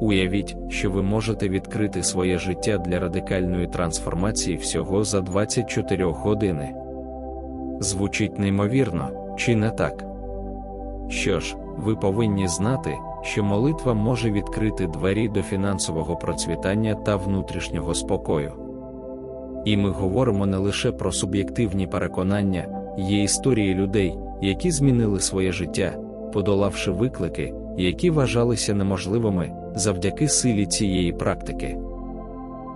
Уявіть, що ви можете відкрити своє життя для радикальної трансформації всього за 24 години. Звучить неймовірно, чи не так? Що ж, ви повинні знати, що молитва може відкрити двері до фінансового процвітання та внутрішнього спокою. І ми говоримо не лише про суб'єктивні переконання, є історії людей, які змінили своє життя, подолавши виклики, які вважалися неможливими завдяки силі цієї практики.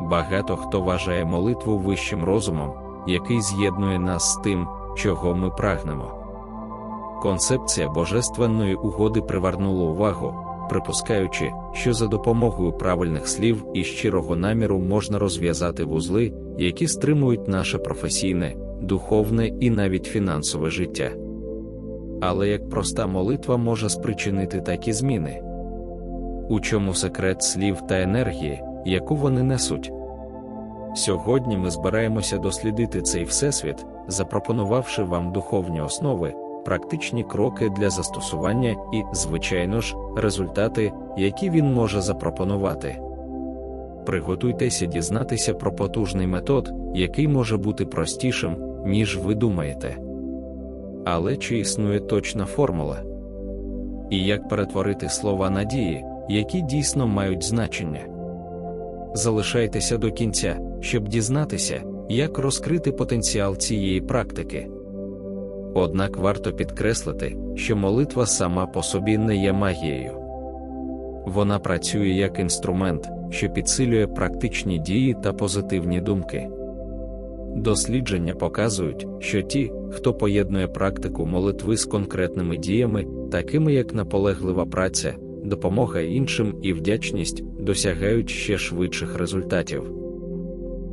Багато хто вважає молитву вищим розумом, який з'єднує нас з тим, чого ми прагнемо. Концепція божественної угоди привернула увагу, припускаючи, що за допомогою правильних слів і щирого наміру можна розв'язати вузли, які стримують наше професійне, духовне і навіть фінансове життя. Але як проста молитва може спричинити такі зміни? У чому секрет слів та енергії, яку вони несуть? Сьогодні ми збираємося дослідити цей всесвіт, запропонувавши вам духовні основи, практичні кроки для застосування і, звичайно ж, результати, які він може запропонувати. Приготуйтеся дізнатися про потужний метод, який може бути простішим, ніж ви думаєте. Але чи існує точна формула? І як перетворити слова надії, які дійсно мають значення? Залишайтеся до кінця, щоб дізнатися, як розкрити потенціал цієї практики. Однак варто підкреслити, що молитва сама по собі не є магією. Вона працює як інструмент, що підсилює практичні дії та позитивні думки. Дослідження показують, що ті, хто поєднує практику молитви з конкретними діями, такими як наполеглива праця, допомога іншим і вдячність, досягають ще швидших результатів.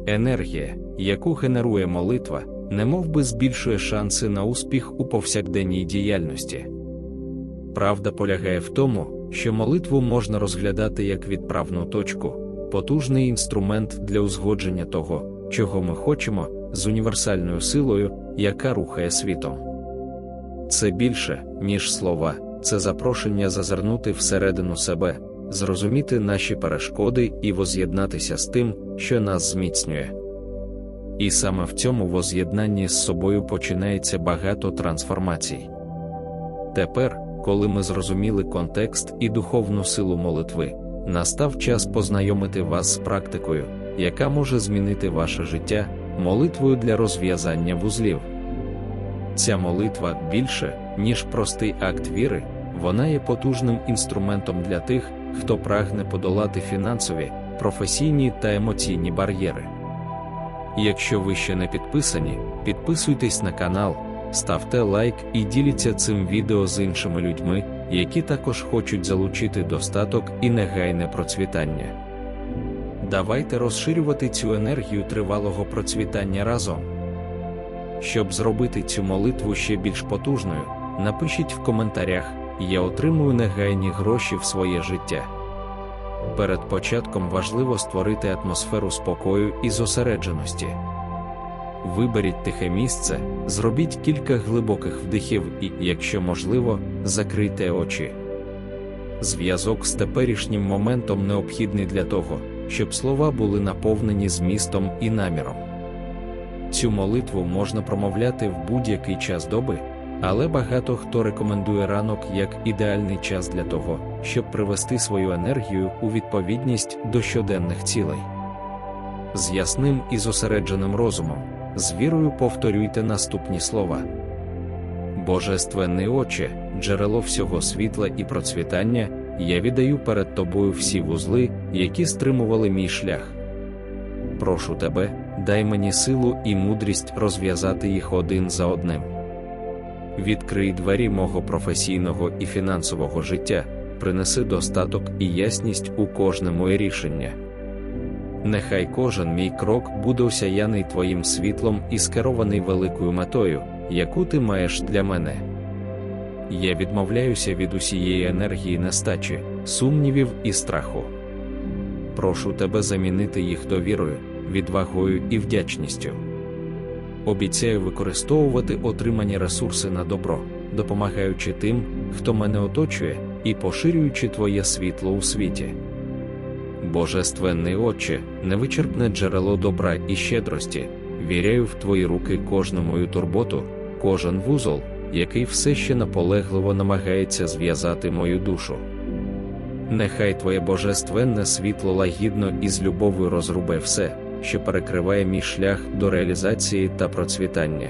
Енергія, яку генерує молитва, немов би збільшує шанси на успіх у повсякденній діяльності. Правда полягає в тому, що молитву можна розглядати як відправну точку, потужний інструмент для узгодження того, чого ми хочемо, з універсальною силою, яка рухає світом. Це більше, ніж слова, це запрошення зазирнути всередину себе, зрозуміти наші перешкоди і воз'єднатися з тим, що нас зміцнює. І саме в цьому воз'єднанні з собою починається багато трансформацій. Тепер, коли ми зрозуміли контекст і духовну силу молитви, настав час познайомити вас з практикою, яка може змінити ваше життя, молитвою для розв'язання вузлів. Ця молитва більше, ніж простий акт віри, вона є потужним інструментом для тих, хто прагне подолати фінансові, професійні та емоційні бар'єри. Якщо ви ще не підписані, підписуйтесь на канал, ставте лайк і діліться цим відео з іншими людьми, які також хочуть залучити достаток і негайне процвітання. Давайте розширювати цю енергію тривалого процвітання разом. Щоб зробити цю молитву ще більш потужною, напишіть в коментарях: Я отримую негайні гроші в своє життя. Перед початком важливо створити атмосферу спокою і зосередженості. Виберіть тихе місце, зробіть кілька глибоких вдихів і, якщо можливо, закрийте очі. Зв'язок з теперішнім моментом необхідний для того, щоб слова були наповнені змістом і наміром. Цю молитву можна промовляти в будь-який час доби, але багато хто рекомендує ранок як ідеальний час для того, щоб привести свою енергію у відповідність до щоденних цілей. З ясним і зосередженим розумом, з вірою повторюйте наступні слова. Божественний Отче, джерело всього світла і процвітання, я віддаю перед тобою всі вузли, які стримували мій шлях. Прошу тебе, дай мені силу і мудрість розв'язати їх один за одним. Відкрий двері мого професійного і фінансового життя, принеси достаток і ясність у кожне моє рішення. Нехай кожен мій крок буде осяяний твоїм світлом і скерований великою метою, яку ти маєш для мене. Я відмовляюся від усієї енергії нестачі, сумнівів і страху. Прошу тебе замінити їх довірою, відвагою і вдячністю. Обіцяю використовувати отримані ресурси на добро, допомагаючи тим, хто мене оточує, і поширюючи твоє світло у світі. Божественний Отче, невичерпне джерело добра і щедрості, віряю в Твої руки кожну мою турботу, кожен вузол, який все ще наполегливо намагається зв'язати мою душу. Нехай Твоє божественне світло лагідно і з любов'ю розрубе все, що перекриває мій шлях до реалізації та процвітання.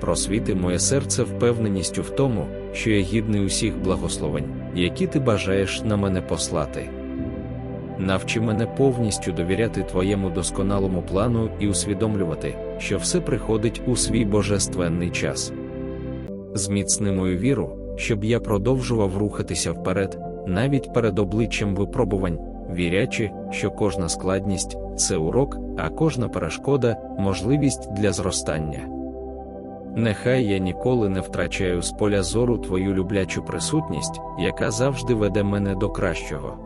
Просвіти моє серце впевненістю в тому, що я гідний усіх благословень, які ти бажаєш на мене послати. Навчи мене повністю довіряти Твоєму досконалому плану і усвідомлювати, що все приходить у свій божественний час. Зміцни мою віру, щоб я продовжував рухатися вперед, навіть перед обличчям випробувань, вірячи, що кожна складність це урок, а кожна перешкода можливість для зростання. Нехай я ніколи не втрачаю з поля зору Твою люблячу присутність, яка завжди веде мене до кращого.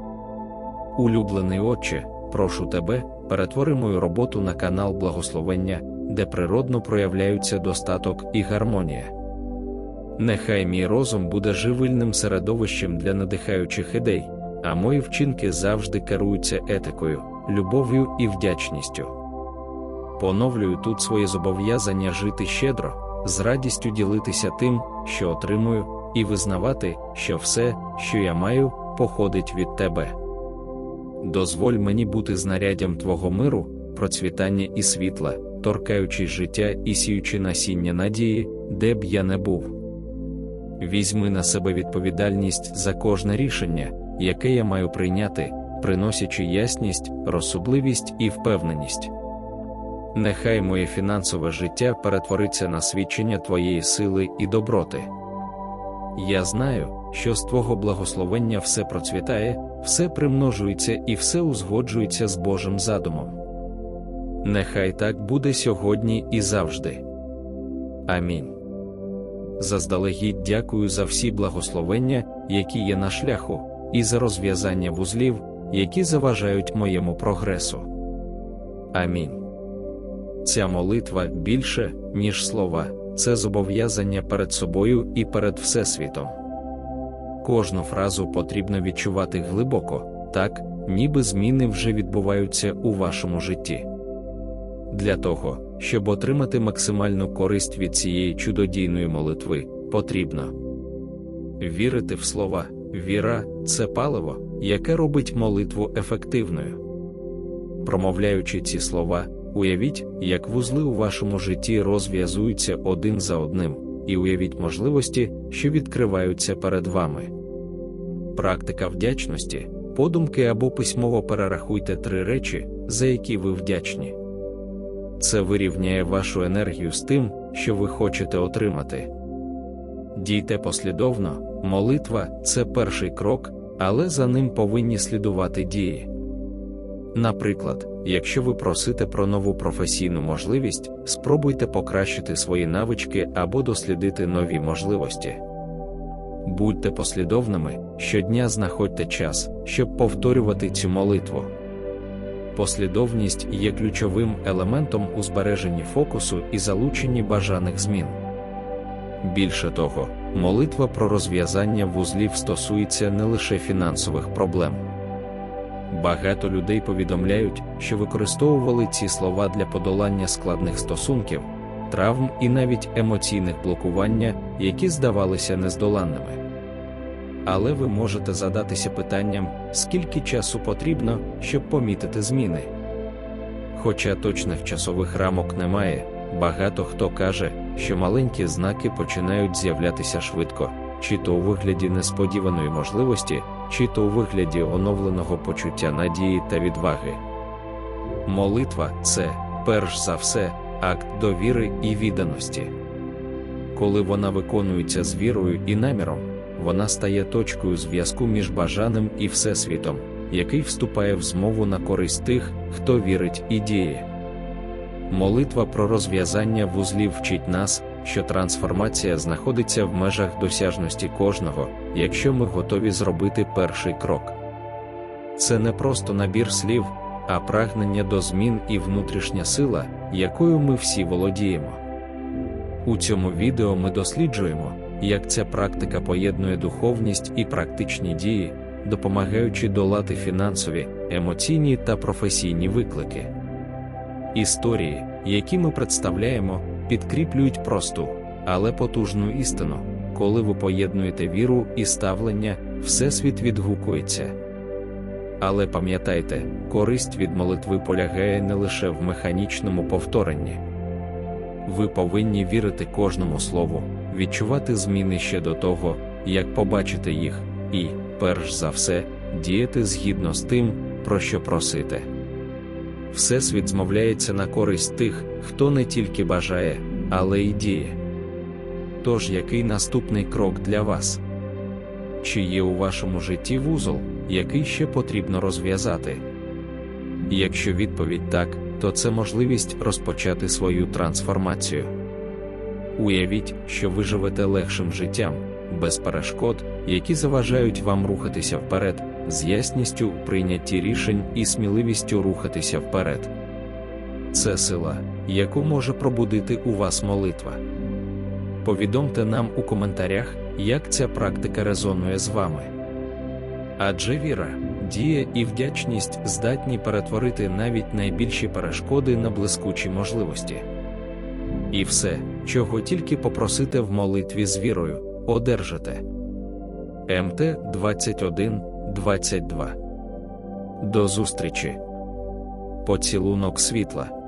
Улюблений Отче, прошу тебе, перетвори мою роботу на канал благословення, де природно проявляються достаток і гармонія. Нехай мій розум буде живильним середовищем для надихаючих ідей, а мої вчинки завжди керуються етикою, любов'ю і вдячністю. Поновлюю тут своє зобов'язання жити щедро, з радістю ділитися тим, що отримую, і визнавати, що все, що я маю, походить від тебе. Дозволь мені бути знаряддям Твого миру, процвітання і світла, торкаючись життя і сіючи насіння надії, де б я не був. Візьми на себе відповідальність за кожне рішення, яке я маю прийняти, приносячи ясність, розсудливість і впевненість. Нехай моє фінансове життя перетвориться на свідчення Твоєї сили і доброти. Я знаю, що з Твого благословення все процвітає, все примножується і все узгоджується з Божим задумом. Нехай так буде сьогодні і завжди. Амінь. Заздалегідь дякую за всі благословення, які є на шляху, і за розв'язання вузлів, які заважають моєму прогресу. Амінь. Ця молитва більше, ніж слова, це зобов'язання перед собою і перед Всесвітом. Кожну фразу потрібно відчувати глибоко, так, ніби зміни вже відбуваються у вашому житті. Для того, щоб отримати максимальну користь від цієї чудодійної молитви, потрібно вірити в слова. Віра це паливо, яке робить молитву ефективною. Промовляючи ці слова, уявіть, як вузли у вашому житті розв'язуються один за одним, і уявіть можливості, що відкриваються перед вами. Практика вдячності, подумки або письмово перерахуйте три речі, за які ви вдячні. Це вирівняє вашу енергію з тим, що ви хочете отримати. Дійте послідовно, молитва це перший крок, але за ним повинні слідувати дії. Наприклад, якщо ви просите про нову професійну можливість, спробуйте покращити свої навички або дослідити нові можливості. Будьте послідовними, щодня знаходьте час, щоб повторювати цю молитву. Послідовність є ключовим елементом у збереженні фокусу і залученні бажаних змін. Більше того, молитва про розв'язання вузлів стосується не лише фінансових проблем. Багато людей повідомляють, що використовували ці слова для подолання складних стосунків, травм і навіть емоційних блокування, які здавалися нездоланними. Але ви можете задатися питанням, скільки часу потрібно, щоб помітити зміни. Хоча точних часових рамок немає, багато хто каже, що маленькі знаки починають з'являтися швидко, чи то у вигляді несподіваної можливості, чи то у вигляді оновленого почуття надії та відваги. Молитва це, перш за все, акт довіри і відданості. Коли вона виконується з вірою і наміром, вона стає точкою зв'язку між бажаним і Всесвітом, який вступає в змову на користь тих, хто вірить і діє. Молитва про розв'язання вузлів вчить нас, що трансформація знаходиться в межах досяжності кожного, якщо ми готові зробити перший крок. Це не просто набір слів, а прагнення до змін і внутрішня сила, якою ми всі володіємо. У цьому відео ми досліджуємо, як ця практика поєднує духовність і практичні дії, допомагаючи долати фінансові, емоційні та професійні виклики. Історії, які ми представляємо, підкріплюють просту, але потужну істину. Коли ви поєднуєте віру і ставлення, Всесвіт відгукується. Але пам'ятайте, користь від молитви полягає не лише в механічному повторенні. Ви повинні вірити кожному слову, відчувати зміни ще до того, як побачите їх, і, перш за все, діяти згідно з тим, про що просите. Всесвіт змовляється на користь тих, хто не тільки бажає, але й діє. Тож, який наступний крок для вас? Чи є у вашому житті вузол, який ще потрібно розв'язати? Якщо відповідь так, то це можливість розпочати свою трансформацію. Уявіть, що ви живете легшим життям, без перешкод, які заважають вам рухатися вперед, з ясністю у прийнятті рішень і сміливістю рухатися вперед. Це сила, яку може пробудити у вас молитва. Повідомте нам у коментарях, як ця практика резонує з вами. Адже віра, дія і вдячність здатні перетворити навіть найбільші перешкоди на блискучі можливості. І все, чого тільки попросите в молитві з вірою, одержите. МТ 2122 До зустрічі. Поцілунок світла.